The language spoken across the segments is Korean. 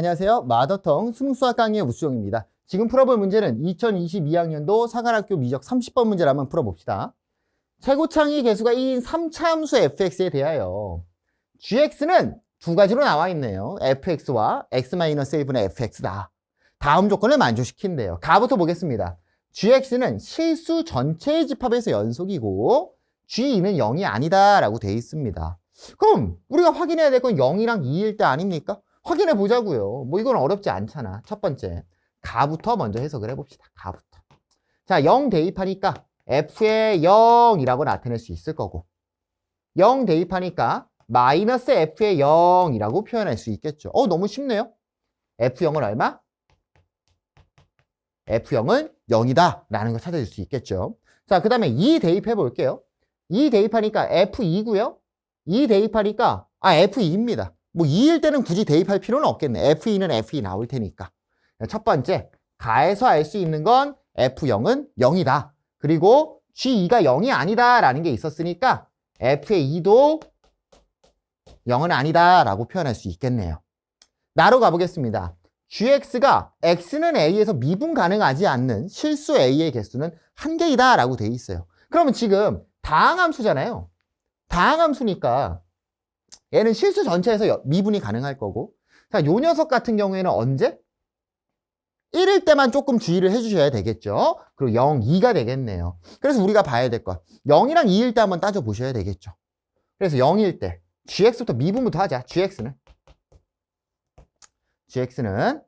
안녕하세요. 마더텅 수능수학 강의의 우수정입니다. 지금 풀어볼 문제는 2022학년도 사관학교 미적 30번 문제를 한번 풀어봅시다. 최고창의 개수가 1인 3차함수 fx에 대하여 gx는 두 가지로 나와 있네요. fx와 x-1분의 fx다. 다음 조건을 만족시킨대요. 가부터 보겠습니다. gx는 실수 전체의 집합에서 연속이고 g2는 0이 아니다 라고 돼 있습니다. 그럼 우리가 확인해야 될 건 0이랑 2일 때 아닙니까? 확인해 보자고요. 뭐 이건 어렵지 않잖아. 첫 번째. 가부터 먼저 해석을 해봅시다. 가부터. 자, 0 대입하니까 f의 0이라고 나타낼 수 있을 거고 0 대입하니까 마이너스 f의 0이라고 표현할 수 있겠죠. 어, 너무 쉽네요. f0은 얼마? f0은 0이다 라는 걸 찾아줄 수 있겠죠. 자, 그 다음에 2 대입해 볼게요. 2 대입하니까 f2고요. 2 대입하니까 아 f2입니다. 뭐 2일 때는 굳이 대입할 필요는 없겠네. f2는 f2 나올 테니까. 첫 번째, 가에서 알 수 있는 건 f0은 0이다. 그리고 g2가 0이 아니다 라는 게 있었으니까 f의 2도 0은 아니다 라고 표현할 수 있겠네요. 나로 가보겠습니다. gx가 x는 a에서 미분 가능하지 않는 실수 a의 개수는 한 개이다 라고 돼 있어요. 그러면 지금 다항함수잖아요. 다항함수니까 얘는 실수 전체에서 여- 미분이 가능할 거고 자, 요 녀석 같은 경우에는 언제? 1일 때만 조금 주의를 해주셔야 되겠죠. 그리고 0, 2가 되겠네요. 그래서 우리가 봐야 될 것. 0이랑 2일 때 한번 따져보셔야 되겠죠. 그래서 0일 때 gx부터 미분부터 하자. gx는 gx는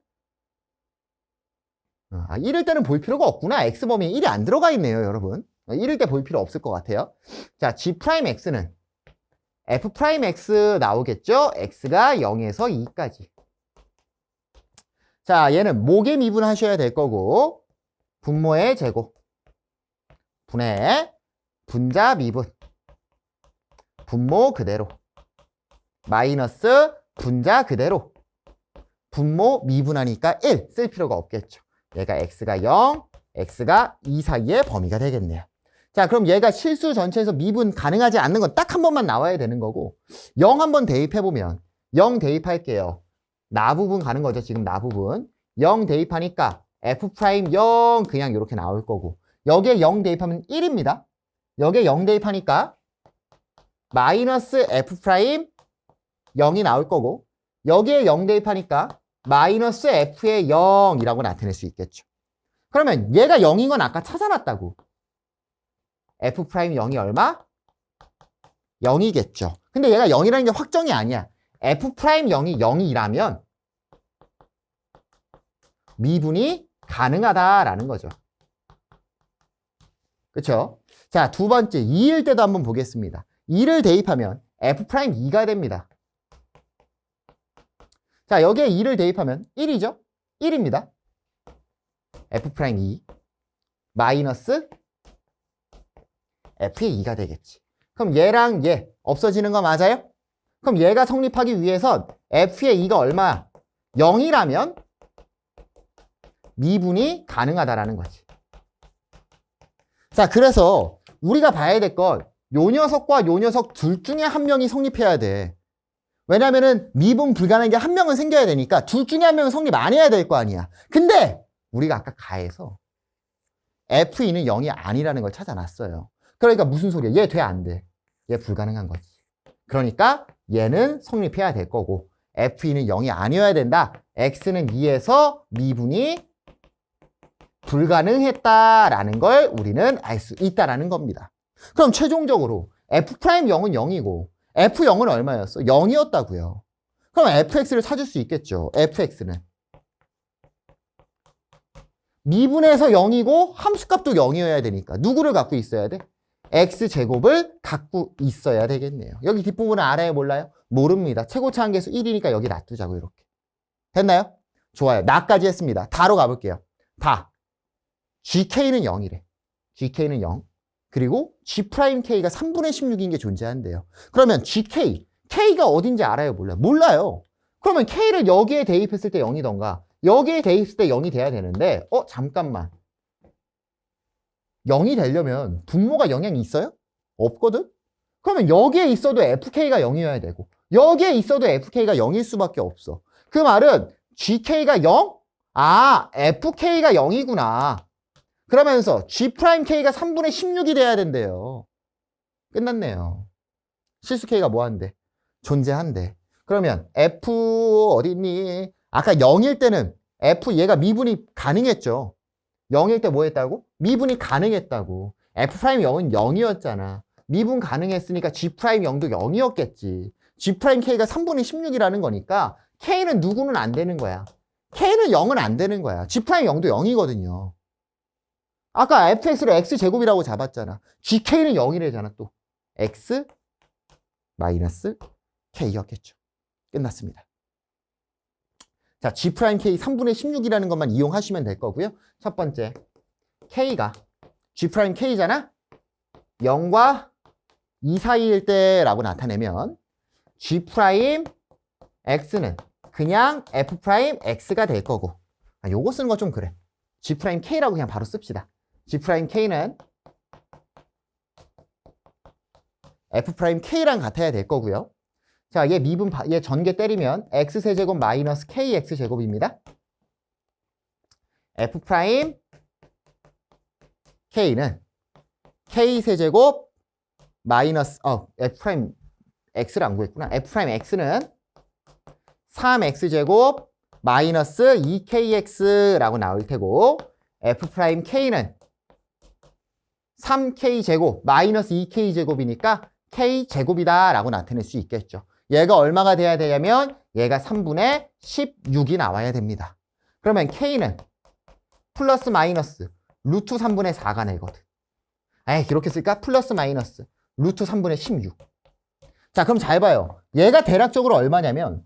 아, 1일 때는 볼 필요가 없구나. x범위에 1이 안 들어가 있네요, 여러분. 1일 때 볼 필요 없을 것 같아요. 자, g'x는 f'x 나오겠죠? x가 0에서 2까지. 자, 얘는 목에 미분하셔야 될 거고 분모의 제곱 분의 분자 미분 분모 그대로 마이너스 분자 그대로 분모 미분하니까 1 쓸 필요가 없겠죠. 얘가 x가 0, x가 2 사이의 범위가 되겠네요. 자, 그럼 얘가 실수 전체에서 미분 가능하지 않는 건 딱 한 번만 나와야 되는 거고 0 한번 대입해보면 0 대입할게요. 나 부분 가는 거죠. 지금 나 부분. 0 대입하니까 f'0 그냥 이렇게 나올 거고 여기에 0 대입하면 1입니다. 여기에 0 대입하니까 마이너스 f'0이 나올 거고 여기에 0 대입하니까 마이너스 f의 0이라고 나타낼 수 있겠죠. 그러면 얘가 0인 건 아까 찾아놨다고. F'0이 얼마? 0이겠죠. 근데 얘가 0이라는 게 확정이 아니야. f'0이 0이라면 미분이 가능하다라는 거죠. 그렇죠? 자, 두 번째 2일 때도 한번 보겠습니다. 2를 대입하면 f'2가 됩니다. 자, 여기에 2를 대입하면 1이죠? 1입니다. f'2 마이너스 f의 2가 되겠지. 그럼 얘랑 얘 없어지는 거 맞아요? 그럼 얘가 성립하기 위해선 f의 2가 얼마야? 0이라면 미분이 가능하다라는 거지. 자, 그래서 우리가 봐야 될 건 요 녀석과 요 녀석 둘 중에 한 명이 성립해야 돼. 왜냐면은 미분 불가능한 게 한 명은 생겨야 되니까 둘 중에 한 명은 성립 안 해야 될 거 아니야. 근데 우리가 아까 가에서 F2는 0이 아니라는 걸 찾아놨어요. 그러니까 무슨 소리야? 얘 돼, 안 돼? 얘 불가능한 거지. 그러니까 얘는 성립해야 될 거고 F2는 0이 아니어야 된다. X는 2에서 미분이 불가능했다라는 걸 우리는 알 수 있다라는 겁니다. 그럼 최종적으로 F'0은 0이고 F0은 얼마였어? 0이었다고요. 그럼 fx를 찾을 수 있겠죠. fx는 미분에서 0이고 함수값도 0이어야 되니까 누구를 갖고 있어야 돼? X제곱을 갖고 있어야 되겠네요. 여기 뒷부분은 알아요? 몰라요? 모릅니다. 최고차 한계수 1이니까 여기 놔두자고 이렇게. 됐나요? 좋아요. 나까지 했습니다. 다로 가볼게요. 다. gk는 0이래. gk는 0. 그리고 g'k가 3분의 16인 게 존재한대요. 그러면 gk, k가 어딘지 알아요? 몰라요? 몰라요. 그러면 k를 여기에 대입했을 때 0이던가 여기에 대입했을 때 0이 돼야 되는데 어 잠깐만 0이 되려면 분모가 영향이 있어요? 없거든? 그러면 여기에 있어도 fk가 0이어야 되고 여기에 있어도 fk가 0일 수밖에 없어. 그 말은 GK가 0? 아, FK가 0이구나. 그러면서 G'K가 3분의 16이 돼야 된대요. 끝났네요. 실수 K가 뭐 한대? 존재한대. 그러면 F 어딨니? 아까 0일 때는 F 얘가 미분이 가능했죠. 0일 때 뭐 했다고? 미분이 가능했다고. F'0은 0이었잖아. 미분 가능했으니까 G'0도 0이었겠지. G'K가 3분의 16이라는 거니까 K는 누구는 안 되는 거야. K는 0은 안 되는 거야. G'0도 0이거든요. 아까 fx를 x제곱이라고 잡았잖아. gk는 0이래잖아 또. x 마이너스 k였겠죠. 끝났습니다. 자, g 프라임 k 3분의 16이라는 것만 이용하시면 될 거고요. 첫 번째, k가 g 프라임 k잖아. 0과 2 사이일 때라고 나타내면 g 프라임 x는 그냥 f 프라임 x가 될 거고. 아, 요거 쓰는 거 좀 그래. g 프라임 k라고 그냥 바로 씁시다. g 프라임 k는 f 프라임 k랑 같아야 될 거고요. 자, 얘 미분 바- 얘 전개 때리면 x 세제곱 마이너스 kx 제곱입니다. f 프라임 k는 k 세제곱 마이너스 어 f 프라임 x를 안 구했구나. f 프라임 x는 3x 제곱 마이너스 2kx라고 나올 테고 f 프라임 k는 3k 제곱 마이너스 2k 제곱이니까 k 제곱이다 라고 나타낼 수 있겠죠. 얘가 얼마가 돼야 되냐면 얘가 3분의 16이 나와야 됩니다. 그러면 k는 플러스 마이너스 루트 3분의 4가 내거든. 에이 그렇게 쓸까? 플러스 마이너스 루트 3분의 16. 자 그럼 잘 봐요. 얘가 대략적으로 얼마냐면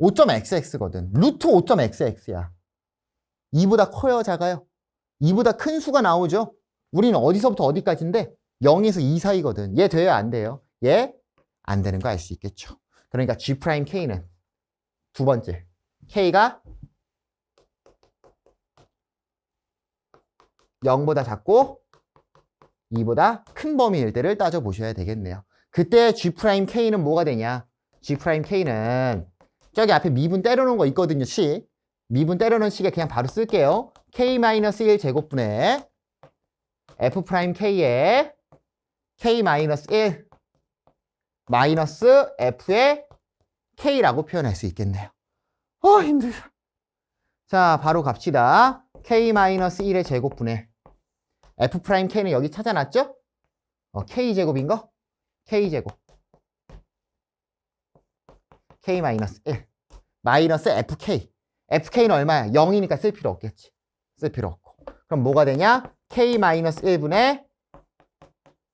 5.xx거든. 루트 5.xx야. 2보다 커요, 작아요? 2보다 큰 수가 나오죠? 우리는 어디서부터 어디까지인데 0에서 2 사이거든. 얘 돼요, 안 돼요? 얘 안 되는 거 알 수 있겠죠. 그러니까 G'K는 두 번째. K가 0보다 작고 2보다 큰 범위일 때를 따져보셔야 되겠네요. 그때 G'K는 뭐가 되냐? G'K는 저기 앞에 미분 때려놓은 거 있거든요, 식. 미분 때려놓은 식에 그냥 바로 쓸게요. K-1 제곱분의 F'K의 K-1 마이너스 F의 K라고 표현할 수 있겠네요. 어, 힘들어. 자, 바로 갑시다. K-1의 제곱분의 F'K는 여기 찾아놨죠? 어, K제곱인 거? K제곱. K-1 마이너스 FK FK는 얼마야? 0이니까 쓸 필요 없겠지 쓸 필요 없고 그럼 뭐가 되냐? K-1분의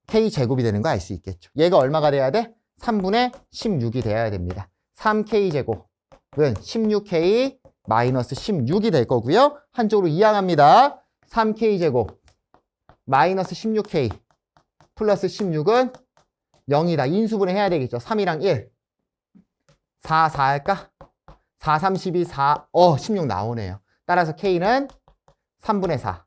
K제곱이 되는 거 알 수 있겠죠 얘가 얼마가 돼야 돼? 3분의 16이 돼야 됩니다 3K제곱은 16K 마이너스 16이 될 거고요 한쪽으로 이항합니다 3K제곱 마이너스 16K 플러스 16은 0이다 인수분해 해야 되겠죠 3이랑 1 4, 4 할까? 4, 32, 4, 어, 16 나오네요. 따라서 K는 3분의 4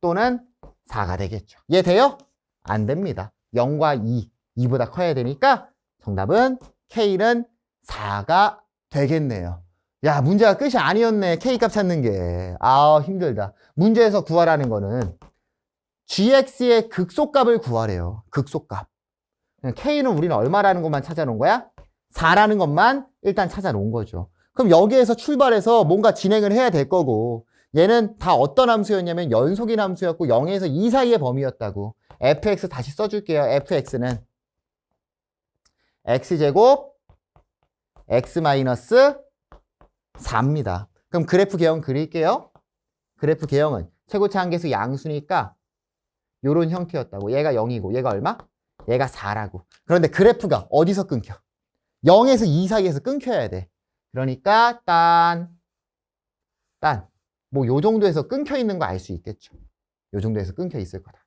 또는 4가 되겠죠. 얘 돼요? 안 됩니다. 0과 2, 2보다 커야 되니까 정답은 K는 4가 되겠네요. 야, 문제가 끝이 아니었네. K값 찾는 게. 아, 힘들다. 문제에서 구하라는 거는 GX의 극소값을 구하래요. 극소값. K는 우리는 얼마라는 것만 찾아놓은 거야? 4라는 것만 일단 찾아놓은 거죠. 그럼 여기에서 출발해서 뭔가 진행을 해야 될 거고 얘는 다 어떤 함수였냐면 연속인 함수였고 0에서 2 사이의 범위였다고 fx 다시 써줄게요. fx는 x제곱 x 마이너스 4입니다. 그럼 그래프 개형 그릴게요. 그래프 개형은 최고차 한계수 양수니까 요런 형태였다고 얘가 0이고 얘가 얼마? 얘가 4라고 그런데 그래프가 어디서 끊겨? 0에서 2 사이에서 끊겨야 돼. 그러니까 딴, 딴. 뭐 요 정도에서 끊겨 있는 거 알 수 있겠죠. 요 정도에서 끊겨 있을 거다.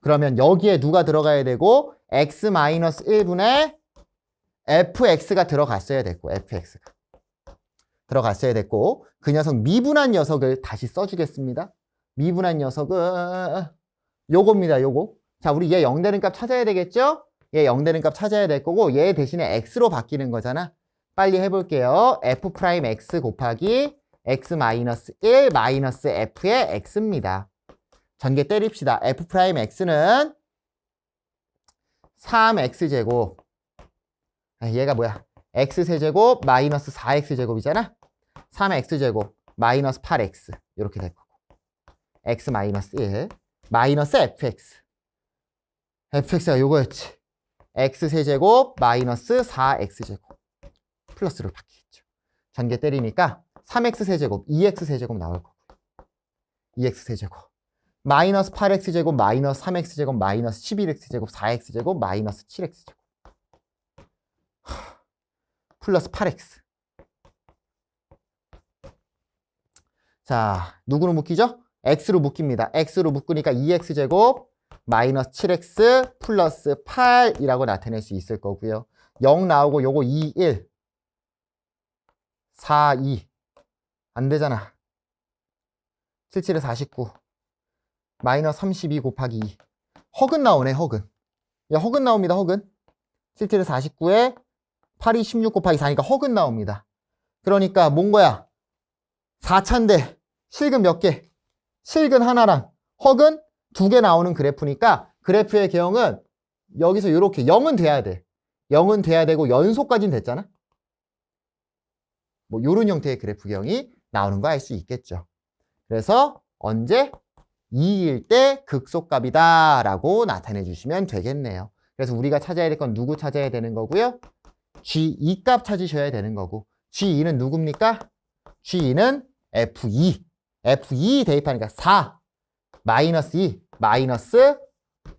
그러면 여기에 누가 들어가야 되고 x-1분의 fx가 들어갔어야 됐고 fx가 들어갔어야 됐고 그 녀석 미분한 녀석을 다시 써주겠습니다. 미분한 녀석은 요겁니다. 요거. 자, 우리 얘 0 되는 값 찾아야 되겠죠? 얘 0 되는 값 찾아야 될 거고 얘 대신에 x로 바뀌는 거잖아. 빨리 해볼게요. f 프라임 x 곱하기 x 마이너스 1 마이너스 f의 x입니다. 전개 때립시다. f 프라임 x는 3x제곱. 아, 얘가 뭐야? x세제곱 마이너스 4x제곱이잖아? 3x제곱 마이너스 8x 이렇게 될 거고. X 마이너스 1 마이너스 fx fx가 요거였지. X세제곱 마이너스 4x제곱. 플러스로 바뀌겠죠. 전개 때리니까 3x세제곱 2x세제곱 나올 거고. 2x세제곱 마이너스 8x제곱 마이너스 3x제곱 마이너스 11x제곱 4x제곱 마이너스 7x제곱. 플러스 8x 자 누구로 묶이죠? x로 묶입니다. X로 묶으니까 2x제곱 마이너스 7x 플러스 8이라고 나타낼 수 있을 거고요. 0 나오고 요거 2, 1 4, 2 안 되잖아. 7, 7에 49 마이너스 32 곱하기 2 허근 나오네 허근 야 허근 나옵니다 허근 7, 7에 49에 8이 16 곱하기 4니까 허근 나옵니다 그러니까 뭔 거야 4차인데 실근 몇 개? 실근 하나랑 허근 두 개 나오는 그래프니까 그래프의 개형은 여기서 이렇게 0은 돼야 돼. 0은 돼야 되고 연속까지는 됐잖아. 뭐 이런 형태의 그래프 개형이 나오는 거 알 수 있겠죠. 그래서 언제 2일 때 극소값이다 라고 나타내 주시면 되겠네요. 그래서 우리가 찾아야 될 건 누구 찾아야 되는 거고요. G2 값 찾으셔야 되는 거고 G2는 누굽니까? G2는 F2 F2 대입하니까 4 마이너스 2 마이너스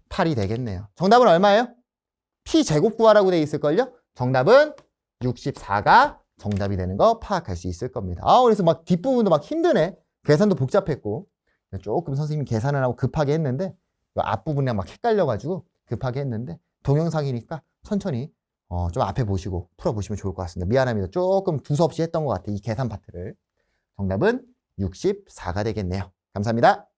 8이 되겠네요. 정답은 얼마예요? P 제곱 구하라고 돼 있을걸요? 정답은 64가 정답이 되는 거 파악할 수 있을 겁니다. 아, 그래서 막 뒷부분도 막 힘드네. 계산도 복잡했고. 조금 선생님이 계산을 하고 급하게 했는데 이 앞부분에 막 헷갈려가지고 급하게 했는데 동영상이니까 천천히 어, 좀 앞에 보시고 풀어보시면 좋을 것 같습니다. 미안합니다. 조금 두서없이 했던 것 같아요. 이 계산 파트를. 정답은 64가 되겠네요. 감사합니다.